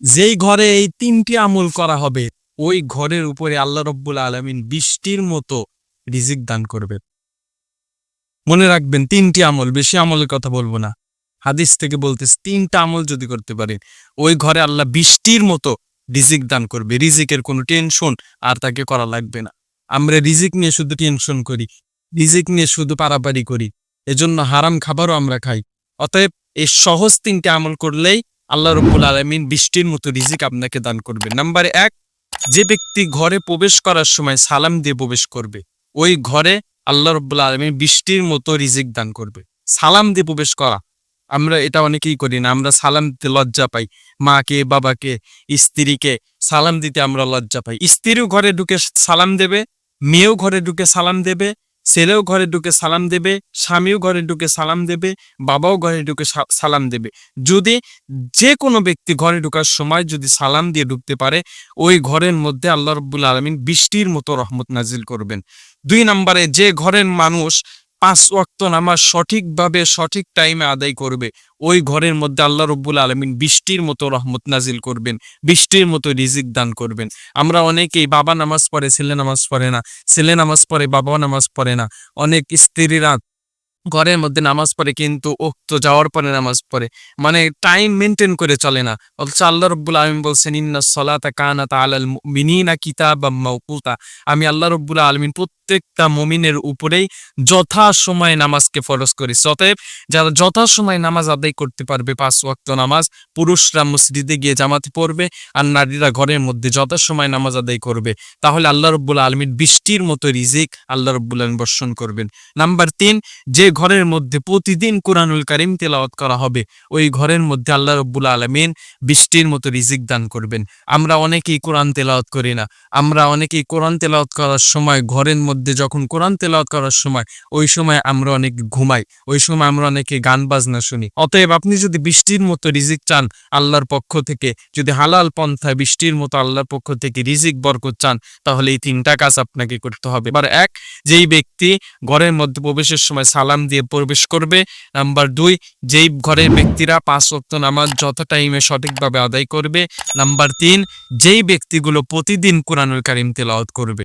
যেই ঘরে এই তিনটি আমল করা হবে, ওই ঘরের উপরে আল্লাহ রব্বুল আলমিন বৃষ্টির মতো রিজিক দান করবে মনে রাখবেন, তিনটি আমল, বেশি আমলের কথা বলব না। হাদিস থেকে বলতেছে, তিনটা আমল যদি করতে পারেন, ওই ঘরে আল্লাহ বৃষ্টির মতো রিজিক দান করবে। রিজিকের কোনো টেনশন আর তাকে করা লাগবে না। আমরা রিজিক নিয়ে শুধু টেনশন করি, রিজিক নিয়ে শুধু পারাপারি করি, এজন্য হারাম খাবারও আমরা খাই। অতএব এই সহজ তিনটে আমল করলেই আল্লাহ রব্বুল আলমিন বৃষ্টির মতো রিজিক আপনাকে দান করবে। নাম্বার এক, যে ব্যক্তি ঘরে প্রবেশ করার সময় সালাম দিয়ে প্রবেশ করবে, ওই ঘরে আল্লাহ রব্বুল আলমিন বৃষ্টির মতো রিজিক দান করবে। সালাম দিয়ে প্রবেশ করা, আমরা এটা অনেকেই করি না, আমরা সালাম দিতে লজ্জা পাই। মাকে, বাবাকে, স্ত্রীকে সালাম দিতে আমরা লজ্জা পাই। স্ত্রীও ঘরে ঢুকে সালাম দেবে, মেয়েও ঘরে ঢুকে সালাম দেবে ছেলেও ঘরে ঢুকে সালাম দেবে, স্বামীও ঘরে ঢুকে সালাম দেবে, বাবাও ঘরে ঢুকে সালাম দেবে। যদি যে কোনো ব্যক্তি ঘরে ঢুকার সময় যদি সালাম দিয়ে ঢুকতে পারে, ওই ঘরের মধ্যে আল্লাহ রব্বুল আলমিন বৃষ্টির মতো রহমত নাজিল করবেন। দুই নম্বরে, যে ঘরের মানুষ পাঁচ ওয়াক্ত নামাজ সঠিকভাবে সঠিক টাইমে আদায় করবে ওই ঘরের মধ্যে আল্লাহ রব্বুল আলমিন বৃষ্টির মতো রহমত নাজিল করবেন, বৃষ্টির মতো রিজিক দান করবেন। আমরা অনেকেই বাবা নামাজ পড়ে, ছেলে নামাজ পড়ে না, ছেলে নামাজ পড়ে বাবা নামাজ পড়ে না। অনেক স্ত্রীরা ঘরের মধ্যে নামাজ পড়ে কিন্তু উক্ত যাওয়ার পরে নামাজ পড়ে। মানে টাইম মেনটেন করে চলে না। অথচ আল্লাহ রব্বুল আলমিন বলছেন, ইন্না সলাতা কানাত আলাল মিনিনা কিতাব মাউকুতা আমি আল্লাহ রব্বুল আলমিন প্রত্যেকটা মমিনের উপরেই যথা সময় নামাজকে ফরজ করি। অতএব যারা যথা সময় নামাজ আদায় করতে পারবে, পাঁচ ওয়াক্ত নামাজ, পুরুষরা মসজিদে গিয়ে জামাতে পড়বে আর নারীরা ঘরের মধ্যে যথা সময় নামাজ আদায় করবে, তাহলে আল্লাহ রব্বুল আলমিন বৃষ্টির মতো রিজিক আল্লাহ রব্বুল আলমিন বর্ষণ করবেন। নাম্বার তিন, যে ঘরের মধ্যে প্রতিদিন কোরআনুল কারিম তেলাওয়াত করা হবে। ওই ঘরের মধ্যে আল্লাহ রব্বুল আলমিন বৃষ্টির মতো রিজিক দান করবেন। আমরা অনেকেই কোরআন তেলাওয়াত করি না। আমরা অনেকেই কোরআন তেলাওয়াত করার সময় ঘরের মধ্যে যখন কোরআন তেলাওয়াত করার সময়, ওই সময় আমরা অনেক ঘুমাই। ওই সময় আমরা অনেকে গান বাজনা শুনি। অতএব আপনি যদি বৃষ্টির মতো রিজিক চান, আল্লাহর পক্ষ থেকে, যদি হালাল পন্থায় বৃষ্টির মতো আল্লাহর পক্ষ থেকে রিজিক বরকত চান, তাহলে এই তিনটা কাজ আপনাকে করতে হবে। এবার এক, যেই ব্যক্তি ঘরের মধ্যে প্রবেশের সময় সালাম দিয়ে প্রবেশ করবে। নাম্বার দুই, যেই ঘরের ব্যক্তিরা পাঁচ অক্ত নামাজ যত টাইমে সঠিকভাবে আদায় করবে। নাম্বার তিন, যেই ব্যক্তিগুলো প্রতিদিন কোরআনুল কারিম তেলাওয়াত করবে।